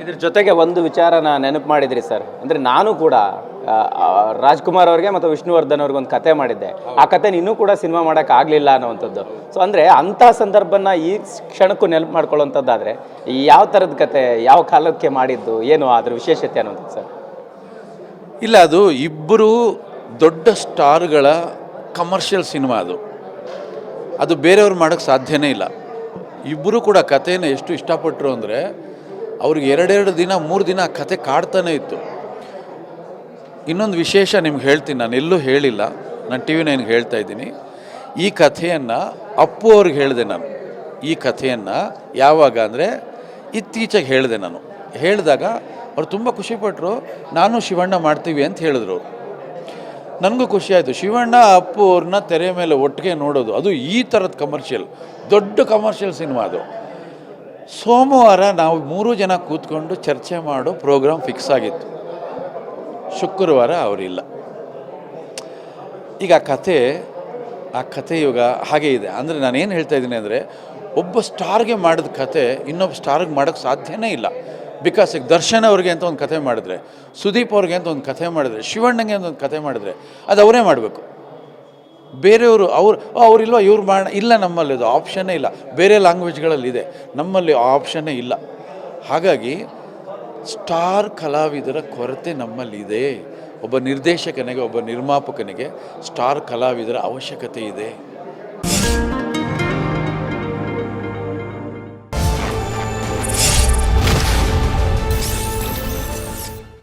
ಇದ್ರ ಜೊತೆಗೆ ಒಂದು ವಿಚಾರನ ನೆನಪು ಮಾಡಿದ್ರಿ ಸರ್. ಅಂದರೆ ನಾನು ಕೂಡ ರಾಜ್ಕುಮಾರ್ ಅವ್ರಿಗೆ ಮತ್ತು ವಿಷ್ಣುವರ್ಧನ್ ಅವ್ರಿಗೆ ಒಂದು ಕತೆ ಮಾಡಿದ್ದೆ. ಆ ಕತೆ ಇನ್ನೂ ಕೂಡ ಸಿನಿಮಾ ಮಾಡೋಕೆ ಆಗಲಿಲ್ಲ ಅನ್ನೋವಂಥದ್ದು. ಸೊ ಅಂದರೆ ಅಂಥ ಸಂದರ್ಭನ ಈ ಕ್ಷಣಕ್ಕೂ ನೆನಪು ಮಾಡ್ಕೊಳ್ಳೋಂಥದ್ದಾದರೆ ಯಾವ ಥರದ ಕತೆ, ಯಾವ ಕಾಲಕ್ಕೆ ಮಾಡಿದ್ದು, ಏನು ಅದ್ರ ವಿಶೇಷತೆ ಅನ್ನೋಂಥದ್ದು ಸರ್? ಇಲ್ಲ, ಅದು ಇಬ್ಬರು ದೊಡ್ಡ ಸ್ಟಾರ್ಗಳ ಕಮರ್ಷಿಯಲ್ ಸಿನಿಮಾ ಅದು. ಅದು ಬೇರೆಯವ್ರು ಮಾಡೋಕ್ಕೆ ಸಾಧ್ಯನೇ ಇಲ್ಲ. ಇಬ್ಬರು ಕೂಡ ಕಥೆನ ಎಷ್ಟು ಇಷ್ಟಪಟ್ಟರು ಅಂದರೆ ಅವ್ರಿಗೆ ಎರಡೆರಡು ದಿನ, ಮೂರು ದಿನ ಕತೆ ಕಾಡ್ತಾನೆ ಇತ್ತು. ಇನ್ನೊಂದು ವಿಶೇಷ ನಿಮ್ಗೆ ಹೇಳ್ತೀನಿ, ನಾನು ಎಲ್ಲೂ ಹೇಳಿಲ್ಲ. ನಾನು ಟಿ ವಿ ನೈನ್ಗೆ ಹೇಳ್ತಾ ಇದ್ದೀನಿ. ಈ ಕಥೆಯನ್ನು ಅಪ್ಪು ಅವ್ರಿಗೆ ಹೇಳಿದೆ ನಾನು. ಈ ಕಥೆಯನ್ನು ಯಾವಾಗ ಅಂದರೆ ಇತ್ತೀಚೆಗೆ ಹೇಳಿದೆ ನಾನು. ಹೇಳಿದಾಗ ಅವ್ರು ತುಂಬ ಖುಷಿಪಟ್ಟರು ನಾನು ಶಿವಣ್ಣ ಮಾಡ್ತೀವಿ ಅಂತ ಹೇಳಿದ್ರು. ನನಗೂ ಖುಷಿ ಆಯಿತು. ಶಿವಣ್ಣ, ಅಪ್ಪು ಅವ್ರನ್ನ ತೆರೆ ಮೇಲೆ ಒಟ್ಟಿಗೆ ನೋಡೋದು. ಅದು ಈ ಥರದ ಕಮರ್ಷಿಯಲ್ ದೊಡ್ಡ ಕಮರ್ಷಿಯಲ್ ಸಿನಿಮಾ ಅದು. ಸೋಮವಾರ ನಾವು ಮೂರು ಜನ ಕೂತ್ಕೊಂಡು ಚರ್ಚೆ ಮಾಡೋ ಪ್ರೋಗ್ರಾಮ್ ಫಿಕ್ಸ್ ಆಗಿತ್ತು. ಶುಕ್ರವಾರ ಅವರಿಲ್ಲ. ಈಗ ಆ ಕತೆ ಆ ಕತೆ ಇವಾಗ ಹಾಗೆ ಇದೆ. ಅಂದರೆ ಏನು ಹೇಳ್ತಾ ಇದ್ದೀನಿ ಅಂದರೆ, ಒಬ್ಬ ಸ್ಟಾರ್ಗೆ ಮಾಡಿದ ಕತೆ ಇನ್ನೊಬ್ಬ ಸ್ಟಾರ್ಗೆ ಮಾಡೋಕ್ಕೆ ಸಾಧ್ಯನೇ ಇಲ್ಲ. ಬಿಕಾಸ್ ಈಗ ದರ್ಶನ್ ಅವ್ರಿಗೆ ಅಂತ ಒಂದು ಕತೆ ಮಾಡಿದ್ರೆ, ಸುದೀಪ್ ಅವ್ರಿಗೆ ಅಂತ ಒಂದು ಕತೆ ಮಾಡಿದ್ರೆ, ಶಿವಣ್ಣಂಗೆ ಅಂತ ಒಂದು ಕತೆ ಮಾಡಿದ್ರೆ, ಅದು ಅವರೇ ಮಾಡಬೇಕು. ಬೇರೆಯವರು ಅವ್ರು ಅವರಿಲ್ವ, ಇವ್ರು ಮಾಡ, ಇಲ್ಲ ನಮ್ಮಲ್ಲಿ ಅದು ಆಪ್ಷನ್ನೇ ಇಲ್ಲ. ಬೇರೆ ಲ್ಯಾಂಗ್ವೇಜ್ಗಳಲ್ಲಿ ಇದೆ. ನಮ್ಮಲ್ಲಿ ಆಪ್ಷನ್ನೇ ಇಲ್ಲ. ಹಾಗಾಗಿ ಸ್ಟಾರ್ ಕಲಾವಿದರ ಕೊರತೆ ನಮ್ಮಲ್ಲಿದೆ ಒಬ್ಬ ನಿರ್ದೇಶಕನಿಗೆ, ಒಬ್ಬ ನಿರ್ಮಾಪಕನಿಗೆ ಸ್ಟಾರ್ ಕಲಾವಿದರ ಅವಶ್ಯಕತೆ ಇದೆ.